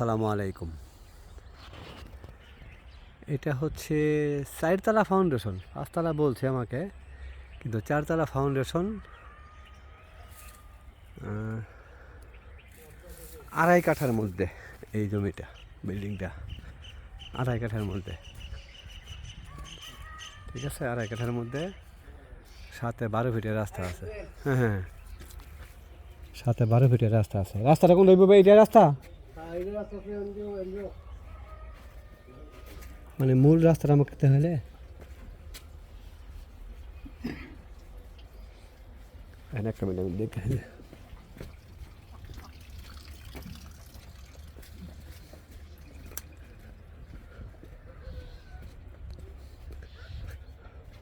সালামু আলাইকুম। এটা হচ্ছে চারতলা ফাউন্ডেশন পাঁচতলা বলছে আমাকে, কিন্তু চারতলা ফাউন্ডেশন আড়াই কাঠার মধ্যে এই জমিটা বিল্ডিংটা আড়াই কাঠার মধ্যে। ঠিক আছে, আড়াই কাঠার মধ্যে, সাথে বারো ফিটের রাস্তা আছে। হ্যাঁ হ্যাঁ সাথে বারো ফিটের রাস্তা আছে। রাস্তাটা কোন রইব এটা রাস্তা? মানে মূল রাস্তাটা আমাকে হলে? এখানে একটা মিনিট আমি দেখে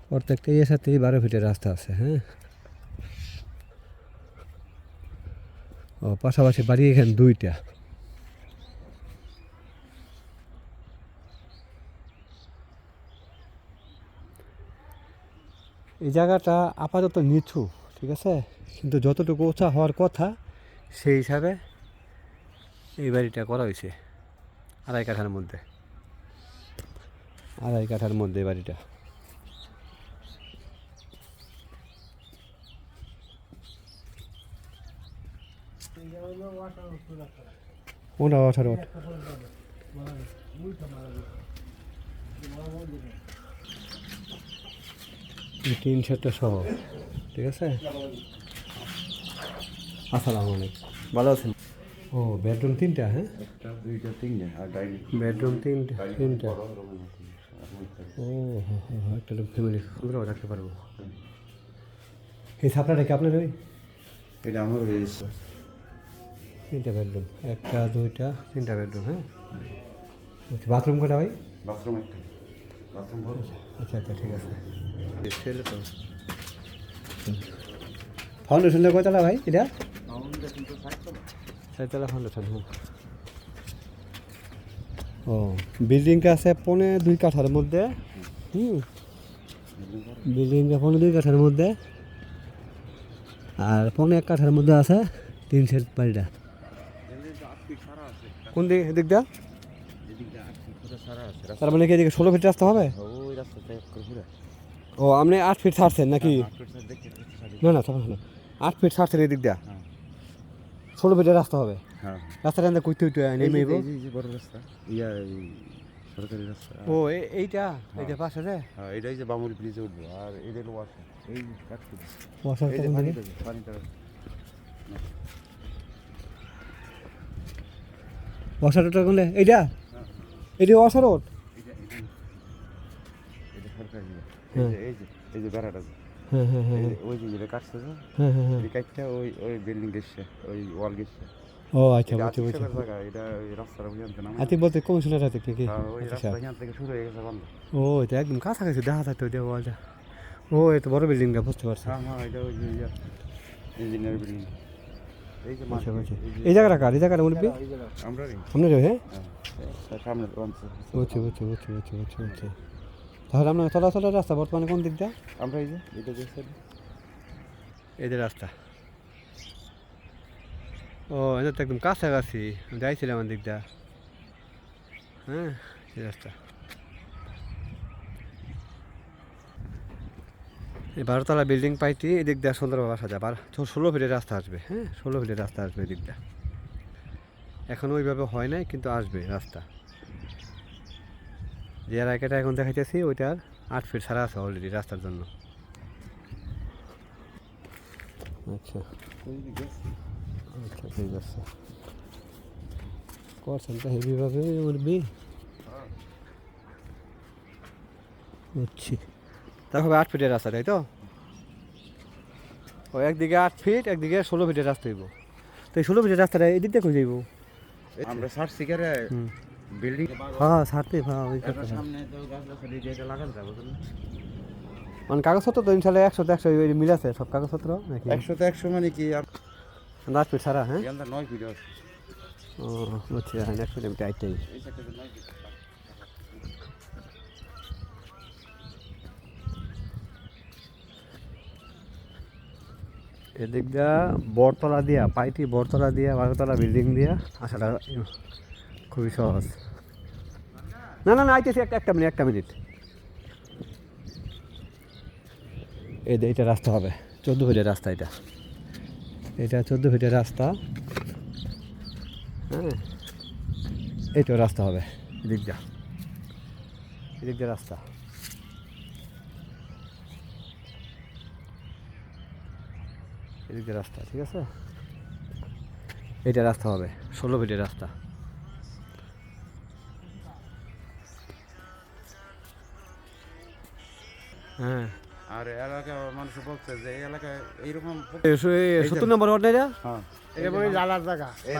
প্রত্যেকটা ইয়ের সাথেই বারো ফিটের রাস্তা আছে হ্যাঁ? ও পাশাপাশি বাড়ি এখানে দুইটা। এই জায়গাটা আপাতত নিচু, ঠিক আছে? কিন্তু যতটুকু উঁচা হওয়ার কথা, সেই হিসাবে এই বাড়িটা করা হয়েছে, আড়াই কাঠার মধ্যে। আড়াই কাঠার মধ্যে এই বাড়িটা। ওটা ওঠার ওঠ তিন চারটা সহ। ঠিক আছে? আসসালামু আলাইকুম। ভালো আছেন? ও বেডরুম তিনটা হ্যাঁ? দুইটা তিনটা আর ডাইনিং। বেডরুম তিনটা তিনটা। ও হো হো হো, একটা ফ্যামিলি সুন্দর রাখতে পারব। এই ছাপড়াটা কি আপনার ওই? এটা আমার তিনটা বেডরুম একটা দুইটা তিনটা বেডরুম হ্যাঁ? আচ্ছা বাথরুম কটা ভাই? বাথরুম একটা। আচ্ছা আচ্ছা ঠিক আছে। ফাউন্ডেশনটা কয়তলা ভাই এটা? চারতলা ফাউন্ডেশন হ্যাঁ ও বিল্ডিংটা আছে পনে দুই কাঠার মধ্যে। হুম। বিল্ডিংটা পনে দুই কাঠার মধ্যে। আর পনে এক কাঠার মধ্যে আছে তিন সেট বাড়িটা। কোন দিক? দিকটা এদিকে আছে তার মানে কি এদিকে ষোলো ফিট রাস্তা হবে? ও আপনি আট ফিট ছাড়ছেন নাকি? সাইড না না সমস্যা না আট ফিট ছাড়ছেন এই দিক দিয়া? হ্যাঁ। ষোলো ফিটের রাস্তা হবে? হ্যাঁ রাস্তাটা এনে কুইতে উইতে নেমে এই যে- এই যে বড় রাস্তা ইয়া সরকারি রাস্তা। ও এইটা? এইটা পাশে রে হ্যাঁ এটাই যে বামুল ব্রিজে উঠবো আর এটা হলো ওয়াশা এই এই যে পানি দিকে? দেবে পানিটা। ওয়াসারটা কোনলে এইটা এইটা? এটা। হ্যাঁ। এই যে বেড়াটা ওই যে যেটা কাটছে হ্যাঁ হ্যাঁ হ্যাঁ। এই কাটটা ওই ওই বিল্ডিং গেছে ওই ওয়াল গেছে ও আচ্ছা বুঝছি বুঝছি নামে। বলতে কমিশনার আছে কি ওই আচ্ছা রাস্তা থেকে শুরু গেছে বন্ধ। ও এটা একদম কাছাকাছি দেখা যাচ্ছে ওই দেওয়ালটা ও এটা বড় বিল্ডিংটা বুঝতে পারছি। Engineer building. এই আচ্ছা যে- এই জায়গাটা কার? এই জায়গাটা মুরব্বী আমরারই? হ্যাঁ। সামনে অঞ্চল। বুঝছি বুঝছি বুঝছি বুঝছি বুঝছি বুঝছি। তাহলে আপনার চলাচলের রাস্তা বর্তমানে কোন দিকটা আমরা এই যে, এটা যে side, এই যে রাস্তা। ও এটা তো একদম কাছাকাছি। আমি যাইছিলাম আমার দিকটা হ্যাঁ এই রাস্তা। এই বারোতলা বিল্ডিং পাইটি এদিক দিয়ে সুন্দরভাবে আসা যায় বারো ষোলো ফিটের রাস্তা আসবে। হ্যাঁ ষোলো ফিটের রাস্তা আসবে এদিক দিয়ে এখন ওইভাবে হয় নাই, কিন্তু আসবে রাস্তা। যে এলাকাটা এখন দেখাইতেছি, ওইটার আট ফিট সারা আছে অলরেডি রাস্তার জন্য। আচ্ছা। আচ্ছা ঠিক আছে। করছেন তো হেভিভাবে উঠবি বুঝছি। তা হবে আট ফিটের রাস্তা, তাই তো? ও একদিকে আট ফিট একদিকে ষোলো ফিটের রাস্তা হইব। তো এই ষোলো ফিটের রাস্তাটা এই দিক দিয়ে কই যাইব? আমরা সার শিকারে বিল্ডিং হ্যাঁ সারতে হ্যাঁ ওই সামনে তো গাছ গাছ এটা লাগাতে যাব মানে কাগজপত্র তো ইনশাল্লাহ একশো একশো মিল আছে সব কাগজপত্র নাকি? একশো তো একশো মানে কি দশ ফিট ছাড়া হ্যাঁ? নয় ফিট আছে। ও বুঝছি হ্যাঁ একশো মিটার আইটাই এদিক দিয়া বরতলা দিয়া, পাইটি বরতলা দিয়া, বারোতলা বিল্ডিং দিয়া, আসাটা খুবই সহজ। না না না, আইতেছি একটা একটা মিনিট একটা মিনিট এই যে, এটা রাস্তা হবে, চোদ্দ ফিটের রাস্তা এটা। এটা চোদ্দ ফিটের রাস্তা। হ্যাঁ এইটাও রাস্তা হবে, এদিক যা এদিক দিয়ে রাস্তা। এদিক দিয়ে রাস্তা ঠিক আছে? এটা রাস্তা হবে ষোলো ফিটের রাস্তা। হ্যাঁ। আর এলাকা মানুষ বলছে যে এই এলাকায় এইরকম সত্তর নম্বর ওয়ার্ড এটা? হ্যাঁ। এই লালার জায়গা। এই